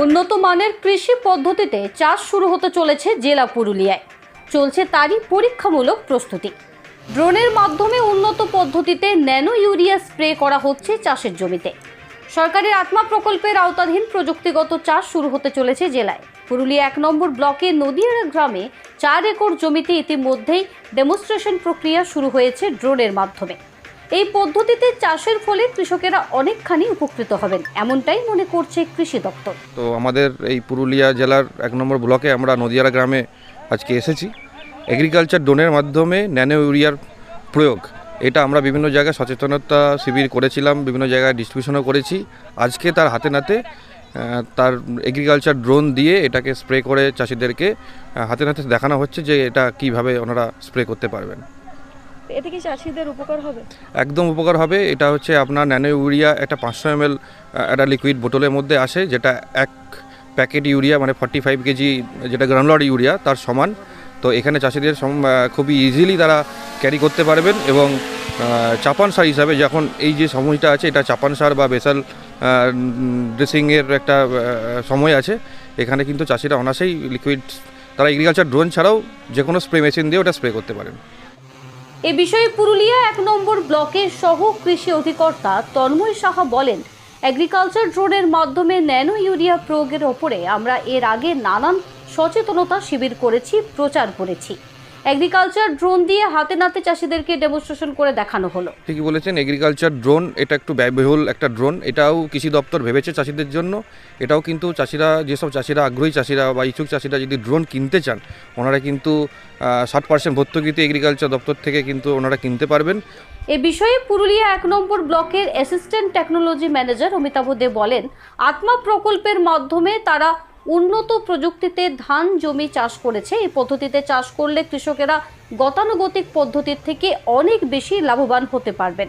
উন্নত মানের কৃষি পদ্ধতিতে চাষ শুরু হতে চলেছে জেলা পুরুলিয়ায়। চলছে তারই পরীক্ষামূলক প্রস্তুতি। ড্রোনের মাধ্যমে উন্নত পদ্ধতিতে ন্যানো ইউরিয়া স্প্রে করা হচ্ছে চাষের জমিতে। সরকারের আত্মা প্রকল্পের আওতাধীন প্রযুক্তিগত চাষ শুরু হতে চলেছে জেলায়। পুরুলিয়া এক নম্বর ব্লকে নদিয়ারা গ্রামে চার একর জমিতে ইতিমধ্যেই ডেমনস্ট্রেশন প্রক্রিয়া শুরু হয়েছে ড্রোনের মাধ্যমে। এই পদ্ধতিতে চাষের ফলে কৃষকেরা অনেকখানি উপকৃত হবেন। এমনটাই মনে করছে কৃষি দপ্তর। তো আমাদের এই পুরুলিয়া জেলার এক নম্বর ব্লকে আমরা নদিয়ারা গ্রামে আজকে এসেছি। এগ্রিকালচার ড্রোনের মাধ্যমে ন্যানো ইউরিয়ার প্রয়োগ, এটা আমরা বিভিন্ন জায়গায় সচেতনতা শিবির করেছিলাম, বিভিন্ন জায়গায় ডিস্ট্রিবিউশনও করেছি। আজকে তার হাতে নাতে তার এগ্রিকালচার ড্রোন দিয়ে এটাকে স্প্রে করে চাষিদেরকে হাতে নাতে দেখানো হচ্ছে যে এটা কীভাবে ওনারা স্প্রে করতে পারবেন। এতে কি চাষিদের উপকার হবে? একদম উপকার হবে। এটা হচ্ছে আপনার ন্যানো ইউরিয়া একটা পাঁচশো এম এল একটা লিকুইড বোতলের মধ্যে আসে, যেটা এক প্যাকেট ইউরিয়া মানে ফর্টি ফাইভ কেজি, যেটা গ্রানুলার ইউরিয়া, তার সমান। তো এখানে চাষিদের খুবই ইজিলি তারা ক্যারি করতে পারবেন এবং চাপান সার হিসাবে যখন এই যে সময়টা আছে, এটা চাপান সার বা বেসাল ড্রেসিংয়ের একটা সময় আছে, এখানে কিন্তু চাষিরা অনাসেই লিকুইড তারা এগ্রিকালচার ড্রোন ছাড়াও যে কোনো স্প্রে মেশিন দিয়ে ওটা স্প্রে করতে পারেন। এ বিষয়ে পুরুলিয়া এক নম্বর ব্লকের সহ কৃষি অধিকর্তা তন্ময় সাহা বলেন অ্যাগ্রিকালচার ড্রোনের মাধ্যমে ন্যানো ইউরিয়া প্রয়োগের ওপরে আমরা এর আগে নানান সচেতনতা শিবির করেছি, প্রচার করেছি। এগ্রিকালচার ড্রোন দিয়ে হাতে নাতে চাষিদেরকে ডেমনস্ট্রেশন করে দেখানো হলো। ঠিকই বলেছেন এগ্রিকালচার ড্রোন এটা একটু ব্যয়বহুল একটা ড্রোন এটাও কৃষি দপ্তর ভেবেছে চাষিদের জন্য। এটাও কিন্তু চাষিরা যেসব চাষিরা আগ্রহী চাষিরা বা ইচ্ছুক চাষিরা যদি ড্রোন কিনতে চান ওনারা কিন্তু ষাট পার্সেন্ট ভর্তুকিতে এগ্রিকালচার দপ্তর থেকে কিন্তু ওনারা কিনতে পারবেন। এ বিষয়ে পুরুলিয়া এক নম্বর ব্লকের assistant technology manager Amitabha De বলেন আত্মা প্রকল্পের মাধ্যমে তারা উন্নত প্রযুক্তিতে ধান জমি চাষ করেছে। এই পদ্ধতিতে চাষ করলে কৃষকেরা গতানুগতিক পদ্ধতির থেকে অনেক বেশি লাভবান হতে পারবেন।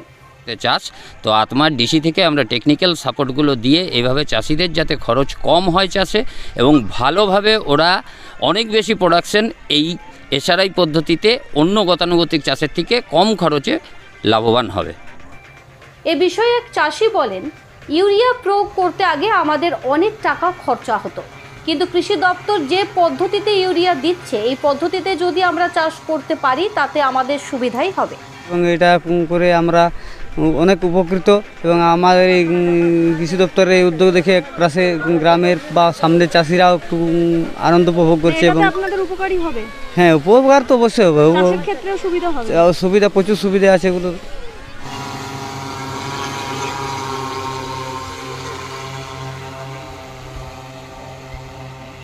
চাষ তো আত্মার ডিসি থেকে আমরা টেকনিক্যাল সাপোর্টগুলো দিয়ে এভাবে চাষিদের যাতে খরচ কম হয় চাষে এবং ভালোভাবে ওরা অনেক বেশি প্রোডাকশন এই এসআরআই পদ্ধতিতে অন্য গতানুগতিক চাষের থেকে কম খরচে লাভবান হবে। এ বিষয়ে এক চাষি বলেন ইউরিয়া প্রয়োগ করতে আগে আমাদের অনেক টাকা খরচা হতো। কিন্তু কৃষি দপ্তর যে পদ্ধতিতে ইউরিয়া দিচ্ছে এই পদ্ধতিতে যদি আমরা চাষ করতে পারি তাতে আমাদের সুবিধাই হবে। এবং এটা করে আমরা অনেক উপকৃত এবং আমাদের এই কৃষি দপ্তরের এই উদ্যোগ দেখে পাশে গ্রামের বা সামনের চাষিরাও একটু আনন্দ উপভোগ করছে এবং আপনাদের উপকারী হবে? হ্যাঁ উপকার তো অবশ্যই হবে। সুবিধা প্রচুর সুবিধা আছে এগুলো